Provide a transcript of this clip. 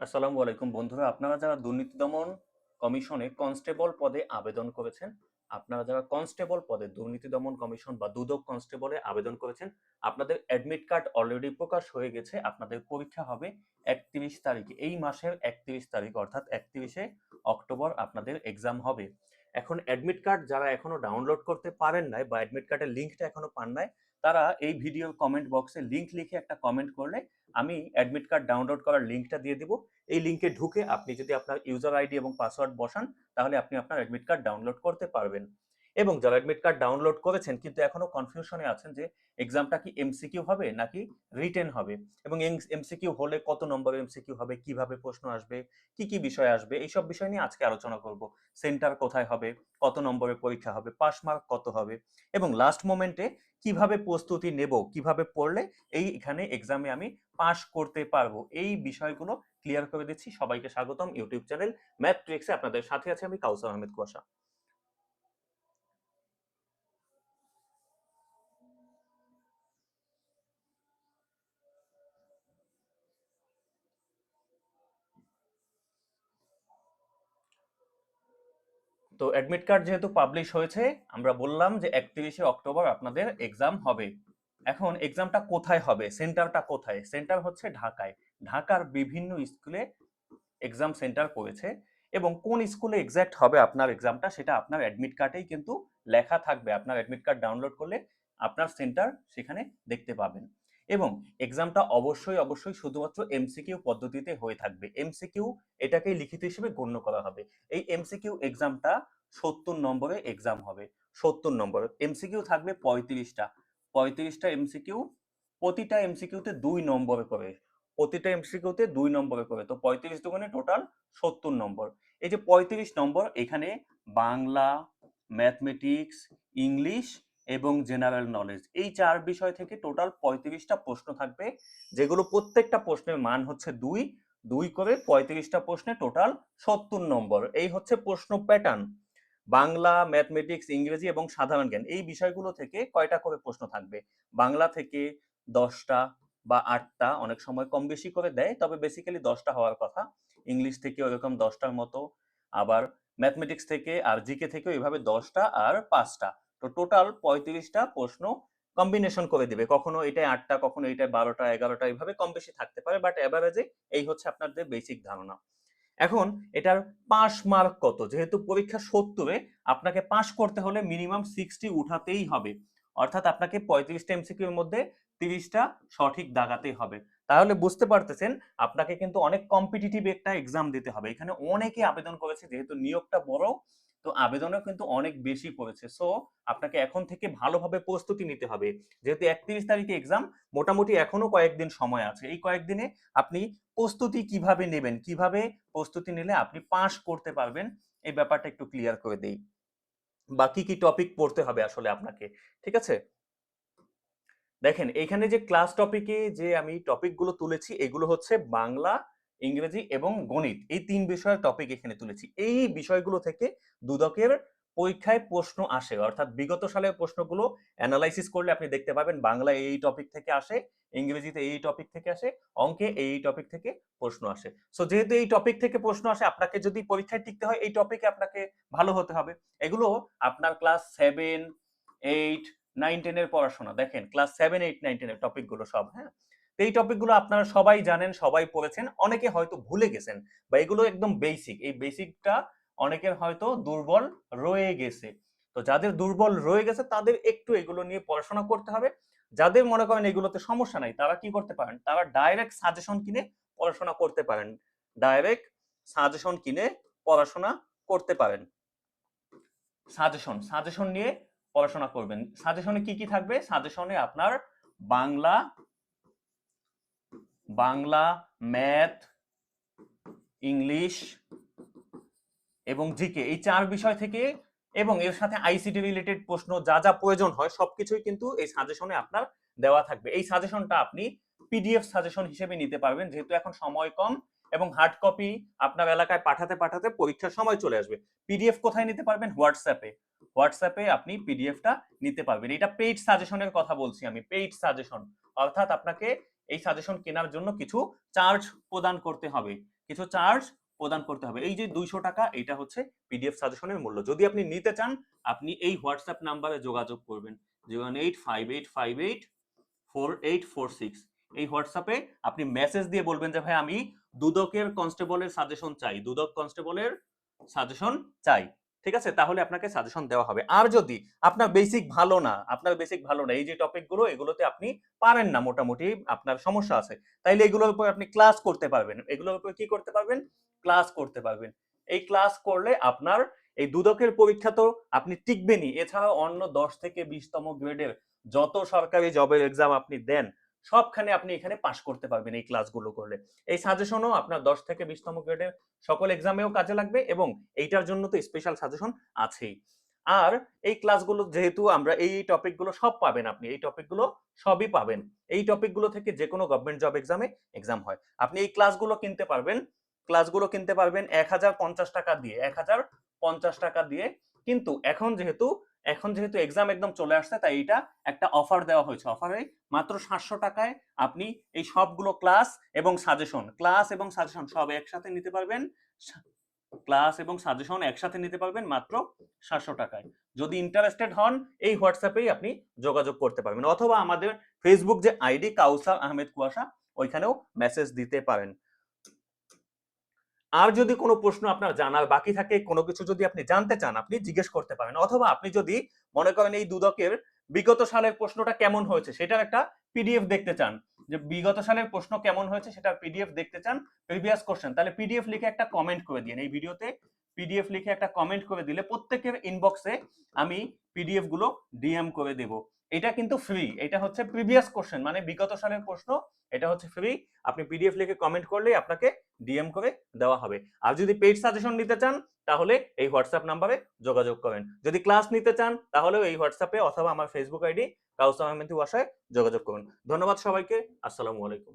আসসালামু আলাইকুম বন্ধুরা, আপনারা যারা দুর্নীতি দমন কমিশনে কনস্টেবল পদে আবেদন করেছেন, আপনারা যারা কনস্টেবল পদে দুর্নীতি দমন কমিশন বা দুদক কনস্টেবলে আবেদন করেছেন, আপনাদের অ্যাডমিট কার্ড অলরেডি প্রকাশ হয়ে গেছে, আপনাদের পরীক্ষা হবে একত্রিশ তারিখে, এই মাসের একত্রিশ তারিখ, অর্থাৎ একত্রিশে অক্টোবর আপনাদের এক্সাম হবে। এখন অ্যাডমিট কার্ড যারা এখনও ডাউনলোড করতে পারেন নাই বা অ্যাডমিট কার্ডের লিঙ্কটা এখনও পান নাই তারা এই ভিডিওর কমেন্ট বক্সে লিঙ্ক লিখে একটা কমেন্ট করলে আমি অ্যাডমিট কার্ড ডাউনলোড করার লিঙ্কটা দিয়ে দিব। এই লিঙ্কে ঢুকে আপনি যদি আপনার ইউজার আইডি এবং পাসওয়ার্ড বসান, তাহলে আপনি আপনার অ্যাডমিট কার্ড ডাউনলোড করতে পারবেন। এবং যারা অ্যাডমিট কার্ড ডাউনলোড করেছেন কিন্তু এখনও কনফিউশনে আছেন যে এক্সামটা কি এমসিকিউ হবে নাকি রিটেন হবে? এবং এমসিকিউ হলে কত নম্বর এমসিকিউ হবে? কীভাবে প্রশ্ন আসবে? কি কি বিষয় আসবে? এইসব বিষয় নিয়ে আজকে আলোচনা করব। সেন্টার কোথায় হবে? কত নম্বরের পরীক্ষা হবে? পাস মার্ক কত হবে? এবং লাস্ট মোমেন্টে কীভাবে প্রস্তুতি নেব? কীভাবে পড়লে এই এখানে এক্সামে আমি পাস করতে পারব? এই বিষয়গুলো ক্লিয়ার করে দিচ্ছি। সবাইকে স্বাগতম। ইউটিউব চ্যানেল ম্যাথ ট্রিক্সে আপনাদের সাথে আছে আমি কাউসার আহমেদ কুয়াশা। তো অ্যাডমিট কার্ড যেহেতু পাবলিশ হয়েছে, আমরা বললাম যে একত্রিশে অক্টোবর আপনাদের এক্সাম হবে। এখন এক্সামটা কোথায় হবে? সেন্টারটা কোথায়? সেন্টার হচ্ছে ঢাকায়। ঢাকার বিভিন্ন স্কুলে এক্সাম সেন্টার করেছে এবং কোন স্কুলে এক্স্যাক্ট হবে আপনার এক্সামটা সেটা আপনার অ্যাডমিট কার্ডেই কিন্তু লেখা থাকবে। আপনার অ্যাডমিট কার্ড ডাউনলোড করলে আপনার সেন্টার সেখানে দেখতে পাবেন। এবং এক্সামটা অবশ্যই অবশ্যই শুধুমাত্র এমসিকিউ পদ্ধতিতে হয়ে থাকবে। এমসিকিউ এটাকেই লিখিত হিসেবে গণ্য করা হবে। এই এমসিকিউ এক্সামটা সত্তর নম্বরে এক্সাম হবে। সত্তর নম্বর। এমসিকিউ থাকবে পঁয়ত্রিশটা। পঁয়ত্রিশটা এমসিকিউ প্রতিটা এমসিকিউতে দুই নম্বরে করে প্রতিটা এমসিকিউতে দুই নম্বরে করে তো পঁয়ত্রিশ দোকানে টোটাল সত্তর নম্বর। এই যে পঁয়ত্রিশ নম্বর, এখানে বাংলা ম্যাথমেটিক্স ইংলিশ এবং জেনারেল নলেজ এই চার বিষয় থেকে টোটাল পঁয়ত্রিশটা প্রশ্ন থাকবে, যেগুলো প্রত্যেকটা প্রশ্নের মান হচ্ছে দুই দুই করে পঁয়ত্রিশটা প্রশ্নে টোটাল সত্তর নম্বর। এই হচ্ছে প্রশ্ন প্যাটার্ন বাংলা ম্যাথমেটিক্স ইংরেজি এবং সাধারণ জ্ঞান। এই বিষয়গুলো থেকে কয়টা করে প্রশ্ন থাকবে? বাংলা থেকে দশটা বা আটটা অনেক সময় কম বেশি করে দেয়, তবে বেসিক্যালি দশটা হওয়ার কথা। ইংলিশ থেকে ওরকম দশটার মতো, আবার ম্যাথমেটিক্স থেকে আর জিকে থেকেও এভাবে দশটা আর পাঁচটা। তো টোটাল পঁয়ত্রিশটা প্রশ্ন কম্বিনেশন করে দিবে। কখনো এটাই আটটা, কখনো এটাই বারোটা, এগারোটা এইভাবে কম বেশি থাকতে পারে বাট এভারেজে এই হচ্ছে আপনাদের বেসিক ধারণা। এখন এটার পাস মার্ক কত? যেহেতু পরীক্ষা সত্তরে, আপনাকে পাস করতে হলে মিনিমাম সিক্সটি উঠাতেই হবে। অর্থাৎ আপনাকে পঁয়ত্রিশটা এমসিকিউর মধ্যে তিরিশটা সঠিক দাগাতেই হবে। তাহলে বুঝতে পারতেছেন, আপনাকে কিন্তু অনেক কম্পিটিটিভ একটা এক্সাম দিতে হবে। এখানে অনেকে আবেদন করেছে, যেহেতু নিয়োগটা বড় তো আবেদনও কিন্তু অনেক বেশি পড়েছে সো আপনাকে এখন থেকে ভালোভাবে প্রস্তুতি নিতে হবে। যেহেতু একত্রিশ তারিখে এক্সাম মোটামুটি এখনও কয়েকদিন সময় আছে। এই কয়েকদিনে আপনি প্রস্তুতি কীভাবে নেবেন, কীভাবে প্রস্তুতি নিলে আপনি পাস করতে পারবেন, এই ব্যাপারটা একটু ক্লিয়ার করে দেই। বা কি কি টপিক পড়তে হবে আসলে আপনাকে, ঠিক আছে? দেখেন, এখানে যে ক্লাস টপিকে যে আমি টপিকগুলো তুলেছি, এগুলো হচ্ছে বাংলা ইংরেজি এবং গণিত এই তিন বিষয়ের টপিক এখানে তুলেছি। এই বিষয়গুলো থেকে দুদকের পরীক্ষায় প্রশ্ন আসে, অর্থাৎ বিগত সালের প্রশ্নগুলো অ্যানালাইসিস করলে আপনি দেখতে পাবেন বাংলা এই টপিক থেকে আসে, ইংরেজিতে এই টপিক থেকে আসে, অঙ্কে এই টপিক থেকে প্রশ্ন আসে। সো যেহেতু এই টপিক থেকে প্রশ্ন আসে, আপনাকে যদি পরীক্ষায় টিকতে হয়, এই টপিকে আপনাকে ভালো হতে হবে। এগুলো আপনার ক্লাস সেভেন এইট নাইন টেনের পড়াশোনা। দেখেন ক্লাস সেভেন এইট নাইন টেনের টপিকগুলো সব হ্যাঁ? এই টপিকগুলো আপনারা সবাই জানেন, সবাই পড়েছেন, অনেকে হয়তো ভুলে গেছেন, বা এগুলো একদম বেসিক এই বেসিকটা অনেকের হয়তো দুর্বল রয়ে গেছে। তো যাদের দুর্বল রয়ে গেছে, তাদের একটু এগুলো নিয়ে পড়াশোনা করতে হবে। যাদের মনে করেন এগুলোতে সমস্যা নাই, তারা কি করতে পারেন? তারা ডাইরেক্ট সাজেশন কিনে পড়াশোনা করতে পারেন। ডাইরেক্ট সাজেশন কিনে পড়াশোনা করতে পারেন। সাজেশন সাজেশন নিয়ে পড়াশোনা করবেন। সাজেশনে কি কি থাকবে? সাজেশনে আপনার বাংলা বাংলা, ম্যাথ, ইংলিশ এবং জিকে এই চার বিষয় থেকে এবং এর সাথে আইসিটি রিলেটেড প্রশ্ন যা যা প্রয়োজন হয় সবকিছুই কিন্তু এই সাজেশনে আপনার দেওয়া থাকবে। এই সাজেশনটা আপনি পিডিএফ সাজেশন হিসেবে নিতে পারবেন, যেহেতু এখন সময় কম এবং হার্ড কপি আপনার এলাকায় পাঠাতে পাঠাতে পরীক্ষার সময় চলে আসবে। পিডিএফ কোথায় নিতে পারবেন? হোয়াটসঅ্যাপে হোয়াটসঅ্যাপে আপনি পিডিএফটা নিতে পারবেন। এটা পেইড সাজেশনের কথা বলছি আমি পেইড সাজেশন অর্থাৎ আপনাকে এই সাজেশন কেনার জন্য কিছু চার্জ প্রদান করতে হবে। কিছু চার্জ প্রদান করতে হবে। এই যে দুইশো টাকা এটা হচ্ছে পিডিএফ সাজেশনের মূল্য। যদি আপনি নিতে চান, আপনি এই হোয়াটসঅ্যাপ নাম্বারে যোগাযোগ করবেন। Eight five eight five eight four eight four six এই হোয়াটসঅ্যাপে আপনি মেসেজ দিয়ে বলবেন যে, ভাই, আমি দুদকের কনস্টেবলের সাজেশন চাই। দুদক কনস্টেবলের সাজেশন চাই। ঠিক আছে? তাহলে আপনাকে সাজেশন দেওয়া হবে। আর যদি আপনার বেসিক ভালো না, আপনার বেসিক ভালো না, এই যে টপিকগুলো এগুলোতে আপনি পারেন না মোটামুটি, আপনার সমস্যা আছে। তাইলে এগুলোর উপর আপনি ক্লাস করতে পারবেন। এগুলোর উপর কি করতে পারবেন? ক্লাস করতে পারবেন। এই ক্লাস করলে আপনার এই দুদকের পরীক্ষা তো আপনি টিকবেনই। এছাড়াও অন্য দশ থেকে বিশতম গ্রেডের যত সরকারি জবের এক্সাম আপনি দেন সবখানে আপনি এখানে পাশ করতে পারবেন এই ক্লাসগুলো করলে। এই সাজেশনও আপনার দশ থেকে বিশতম গ্রেডের সকল এক্সামেও কাজে লাগবে এবং এইটার জন্য তো স্পেশাল সাজেশন আছেই। আর এই ক্লাসগুলো যেহেতু আমরা এই টপিকগুলো সব পাবেন আপনি, এই টপিকগুলো সবই পাবেন। এই টপিকগুলো থেকে যে কোনো গভর্নমেন্ট জব এক্সামে এক্সাম হয়। আপনি এই ক্লাসগুলো কিনতে পারবেন ক্লাসগুলো কিনতে পারবেন এক হাজার পঞ্চাশ টাকা দিয়ে, এক হাজার পঞ্চাশ টাকা দিয়ে। কিন্তু এখন যেহেতু এখন যেহেতু এক্সাম একদম চলে আসছে, তাই এটা একটা অফার দেওয়া হয়েছে। অফারে মাত্র সাতশো টাকায় আপনি এই সবগুলো ক্লাস এবং সাজেশন ক্লাস এবং সাজেশন সব একসাথে নিতে পারবেন। ক্লাস এবং সাজেশন একসাথে নিতে পারবেন মাত্র সাতশো টাকায়। যদি ইন্টারেস্টেড হন, এই হোয়াটসঅ্যাপেই আপনি যোগাযোগ করতে পারবেন। অথবা আমাদের ফেসবুক যে আইডি কাউসার আহমেদ কুয়াশা ওইখানেও মেসেজ দিতে পারেন। আর যদি কোনো প্রশ্ন আপনার জানার বাকি থাকে, কোনো কিছু যদি আপনি জানতে চান, আপনি জিজ্ঞেস করতে পারেন। অথবা আপনি যদি মনে করেন এই দুদকের বিগত সালের প্রশ্নটা কেমন হয়েছে, সেটার একটা পিডিএফ দেখতে চান। যে বিগত সালের প্রশ্ন কেমন হয়েছে সেটা পিডিএফ দেখতে চান প্রিভিয়াস কোশ্চেন তাহলে পিডিএফ লিখে একটা কমেন্ট করে দিন এই ভিডিওতে পিডিএফ লিখে একটা কমেন্ট করে দিলে প্রত্যেকের ইনবক্সে আমি পিডিএফগুলো ডিএম করে দেব। এটা কিন্তু ফ্রি এটা হচ্ছে প্রিভিয়াস কোশ্চেন মানে বিগত সালের প্রশ্ন, এটা হচ্ছে ফ্রি আপনি পিডিএফ লিখে কমেন্ট করলে আপনাকে ডিএম করে দেওয়া হবে। আর যদি পেইড সাজেশন নিতে চান, তাহলে এই হোয়াটসঅ্যাপ নাম্বারে যোগাযোগ করেন। যদি ক্লাস নিতে চান, তাহলেও এই হোয়াটসঅ্যাপে অথবা আমার ফেসবুক আইডি কাউসার আহমেদ ওয়াসায় যোগাযোগ করুন। ধন্যবাদ সবাইকে, আসসালামু আলাইকুম।